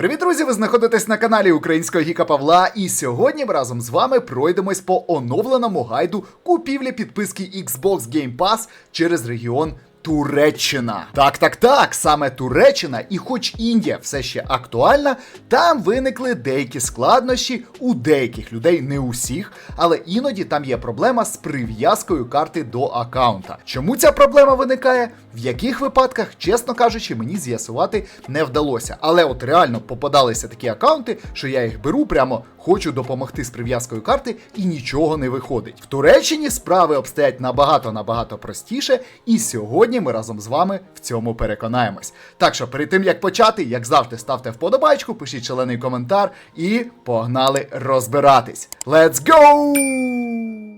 Привіт, друзі! Ви знаходитесь на каналі Українського Гіка Павла, і сьогодні ми разом з вами пройдемось по оновленому гайду купівлі підписки Xbox Game Pass через регіон. Туреччина. Так, так, так, саме Туреччина, і хоч Індія все ще актуальна, там виникли деякі складнощі у деяких людей, не усіх, але іноді там є проблема з прив'язкою карти до аккаунта. Чому ця проблема виникає? В яких випадках, чесно кажучи, мені з'ясувати не вдалося. Але от реально попадалися такі аккаунти, що я їх беру, прямо хочу допомогти з прив'язкою карти, і нічого не виходить. В Туреччині справи обстоять набагато набагато простіше, і сьогодні ми разом з вами в цьому переконаємось. Так що перед тим як почати, як завжди, ставте вподобайку, пишіть шалений коментар і погнали розбиратись. Let's go!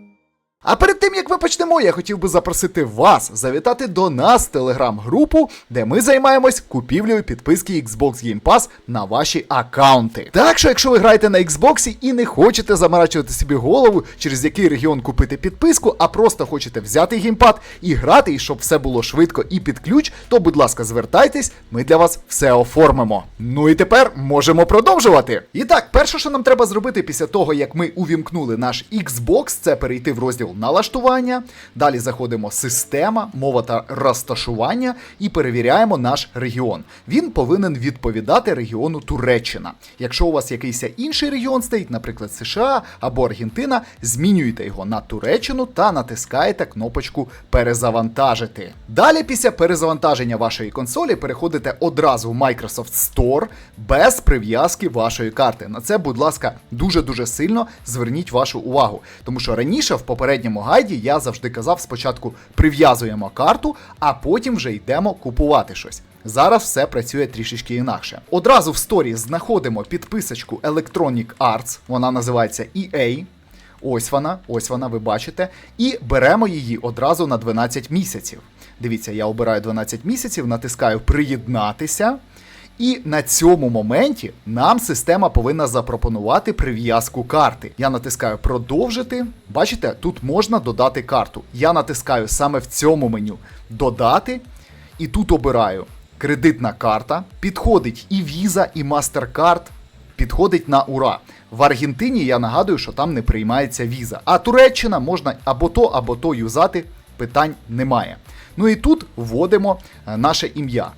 А перед тим як ми почнемо, я хотів би запросити вас завітати до нас телеграм-групу, де ми займаємось купівлею підписки Xbox Game Pass на ваші аккаунти. Так що, якщо ви граєте на Xbox і не хочете заморачувати собі голову, через який регіон купити підписку, а просто хочете взяти геймпад і грати, і щоб все було швидко і під ключ, то, будь ласка, звертайтесь, ми для вас все оформимо. Ну і тепер можемо продовжувати. І так, перше, що нам треба зробити після того, як ми увімкнули наш Xbox, це перейти в розділ налаштування. Далі заходимо система, мова та розташування і перевіряємо наш регіон. Він повинен відповідати регіону Туреччина. Якщо у вас якийсь інший регіон стоїть, наприклад, США або Аргентина, змінюєте його на Туреччину та натискаєте кнопочку перезавантажити. Далі, після перезавантаження вашої консолі, переходите одразу в Microsoft Store без прив'язки вашої карти. На це, будь ласка, дуже-дуже сильно зверніть вашу увагу. Тому що раніше в попередньому гайді я завжди казав, спочатку прив'язуємо карту, а потім вже йдемо купувати щось. Зараз все працює трішечки інакше. Одразу в сторі знаходимо підписочку Electronic Arts, вона називається EA. Ось вона, ось вона, ви бачите. І беремо її одразу на 12 місяців. Дивіться, я обираю 12 місяців, натискаю приєднатися. І на цьому моменті нам система повинна запропонувати прив'язку карти. Я натискаю продовжити. Бачите, тут можна додати карту. Я натискаю саме в цьому меню додати. І тут обираю кредитна карта. Підходить і Visa, і MasterCard. Підходить на ура. В Аргентині я нагадую, що там не приймається віза. А Туреччина можна або то, або то юзати, питань немає. Ну і тут вводимо е, наше ім'я.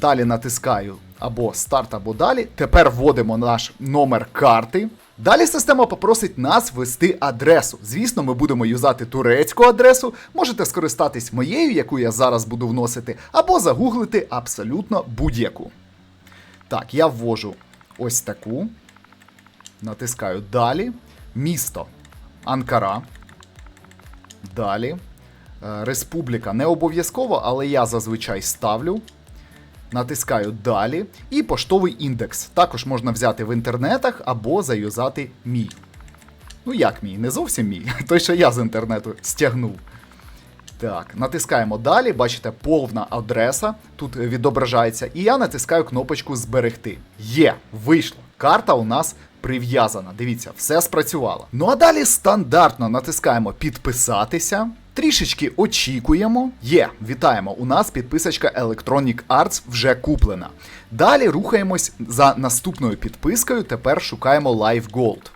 Далі натискаю або старт, або далі. Тепер вводимо наш номер карти. Далі система попросить нас ввести адресу. Звісно, ми будемо юзати турецьку адресу. Можете скористатись моєю, яку я зараз буду вносити, або загуглити абсолютно будь-яку. Так, я ввожу ось таку. Натискаю далі. Місто Анкара. Далі. Е, Республіка не обов'язково, але я зазвичай ставлю. Натискаю далі. І поштовий індекс. Також можна взяти в інтернетах або заюзати мій. Ну, як мій? Не зовсім мій. Той, що я з інтернету стягнув. Так, натискаємо далі. Бачите, повна адреса тут відображається. І я натискаю кнопочку Зберегти. Є, вийшло. Карта у нас прив'язана. Дивіться, все спрацювало. Ну а далі стандартно натискаємо підписатися. Трішечки очікуємо. Є, вітаємо! У нас підписочка Electronic Arts вже куплена. Далі рухаємось за наступною підпискою. Тепер шукаємо Live Gold.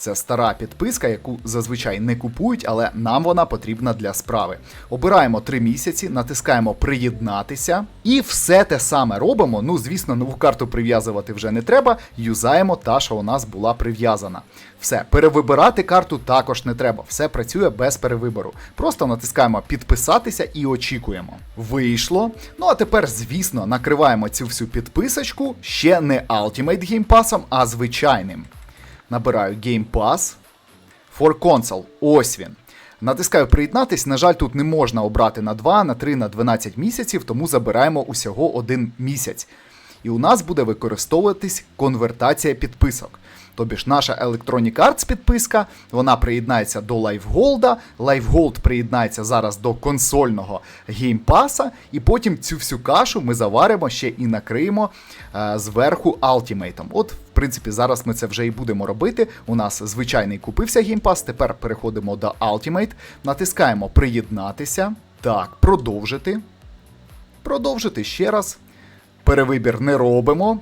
Це стара підписка, яку зазвичай не купують, але нам вона потрібна для справи. Обираємо 3 місяці, натискаємо приєднатися і все те саме робимо. Ну, звісно, нову карту прив'язувати вже не треба. Юзаємо та, що у нас була прив'язана. Все, перевибирати карту також не треба. Все працює без перевибору. Просто натискаємо підписатися і очікуємо. Вийшло. Ну а тепер, звісно, накриваємо цю всю підписочку ще не Ultimate Game Pass, а звичайним. Набираю Game Pass for Console. Ось він. Натискаю приєднатись. На жаль, тут не можна обрати на 2, на 3, на 12 місяців, тому забираємо усього один місяць. І у нас буде використовуватись конвертація підписок. Тобі ж наша Electronic Arts підписка, вона приєднається до LiveGold, LiveGold приєднається зараз до консольного геймпаса, і потім цю всю кашу ми заваримо ще і накриємо е, зверху Ultimate. От, в принципі, зараз ми це вже і будемо робити. У нас звичайний купився геймпас, тепер переходимо до Ultimate, натискаємо приєднатися. Так, продовжити. Продовжити ще раз. Перевибір не робимо.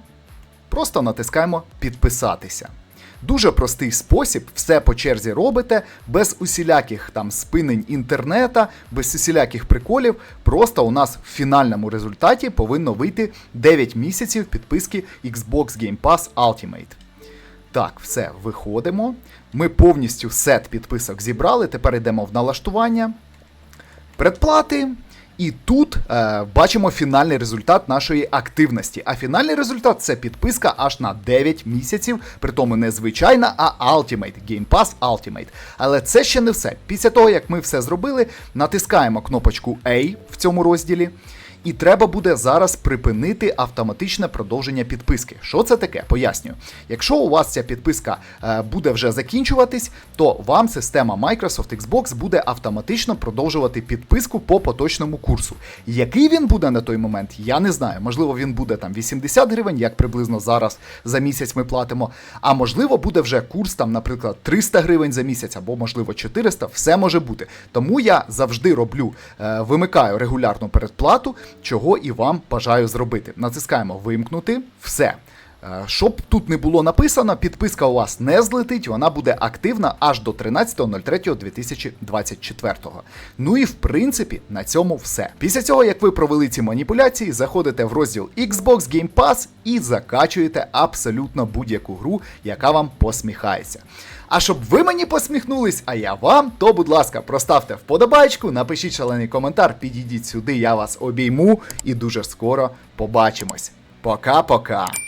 Просто натискаємо підписатися. Дуже простий спосіб, все по черзі робите, без усіляких там спинень інтернета, без усіляких приколів. Просто у нас в фінальному результаті повинно вийти 9 місяців підписки Xbox Game Pass Ultimate. Так, все, виходимо. Ми повністю сет підписок зібрали. Тепер йдемо в налаштування, предплати. І тут е, бачимо фінальний результат нашої активності. А фінальний результат це підписка аж на 9 місяців, при тому не звичайна, а Ultimate, Game Pass Ultimate. Але це ще не все. Після того, як ми все зробили, натискаємо кнопочку A в цьому розділі. І треба буде зараз припинити автоматичне продовження підписки. Що це таке? Пояснюю. Якщо у вас ця підписка е, буде вже закінчуватись, то вам система Microsoft Xbox буде автоматично продовжувати підписку по поточному курсу. Який він буде на той момент, я не знаю. Можливо, він буде там 80 гривень, як приблизно зараз за місяць ми платимо. А можливо, буде вже курс там, наприклад, 300 гривень за місяць, або можливо 400, все може бути. Тому я завжди роблю, е, вимикаю регулярну передплату, чого і вам бажаю зробити. Натискаємо вимкнути, все. Е, Щоб тут не було написано, підписка у вас не злетить, вона буде активна аж до 13.03.2024. Ну і в принципі на цьому все. Після цього, як ви провели ці маніпуляції, заходите в розділ Xbox Game Pass і закачуєте абсолютно будь-яку гру, яка вам посміхається. А щоб ви мені посміхнулись, а я вам, то будь ласка, проставте вподобайку, напишіть шалений коментар, підійдіть сюди, я вас обійму і дуже скоро побачимось. Пока-пока.